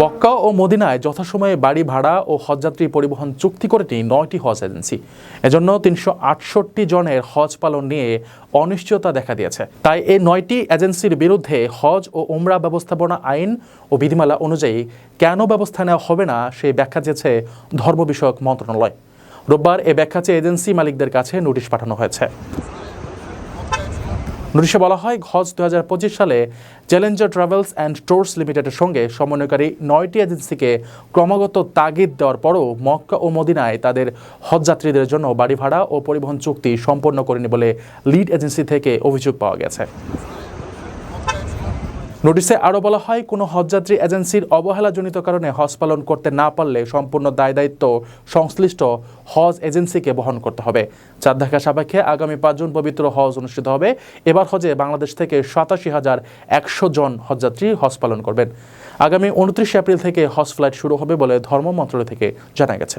মক্কা ও মদিনায় যথাসময়ে বাড়ি ভাড়া ও হজযাত্রী পরিবহন চুক্তি করেনি নয়টি হজ এজেন্সি। এজন্য তিনশো আটষট্টি জনের হজ পালন নিয়ে অনিশ্চয়তা দেখা দিয়েছে। তাই এই নয়টি এজেন্সির বিরুদ্ধে হজ ও উমরা ব্যবস্থাপনা আইন ও বিধিমালা অনুযায়ী কেন ব্যবস্থা নেওয়া হবে না সেই ব্যাখ্যা দিয়েছে ধর্ম বিষয়ক মন্ত্রণালয়। রোববার এ ব্যাখ্যা চেয়ে এজেন্সি মালিকদের কাছে নোটিশ পাঠানো হয়েছে। নোটিশে বলা হয় হজ দু হাজার পঁচিশ সালে চ্যালেঞ্জার ট্রাভেলস অ্যান্ড টোর্স লিমিটেডের সঙ্গে সমন্বয়কারী নয়টি এজেন্সিকে ক্রমাগত তাগিদ দেওয়ার পরও মক্কা ও মদিনায় তাদের হজযাত্রীদের জন্য বাড়ি ভাড়া ও পরিবহন চুক্তি সম্পন্ন করেনি বলে লিড এজেন্সি থেকে অভিযোগ পাওয়া গেছে। নোটিশে আরও বলা হয়, কোনো হজযাত্রী এজেন্সির অবহেলাজনিত কারণে হজ পালন করতে না পারলে সম্পূর্ণ দায় দায়িত্ব সংশ্লিষ্ট হজ এজেন্সিকে বহন করতে হবে। চার ধাকা সাপেক্ষে আগামী পাঁচ জুন পবিত্র হজ অনুষ্ঠিত হবে। এবার হজে বাংলাদেশ থেকে সাতাশি হাজার একশো জন হজযাত্রী হজ পালন করবেন। আগামী উনত্রিশে এপ্রিল থেকে হজ ফ্লাইট শুরু হবে বলে ধর্ম মন্ত্রণালয় থেকে জানা গেছে।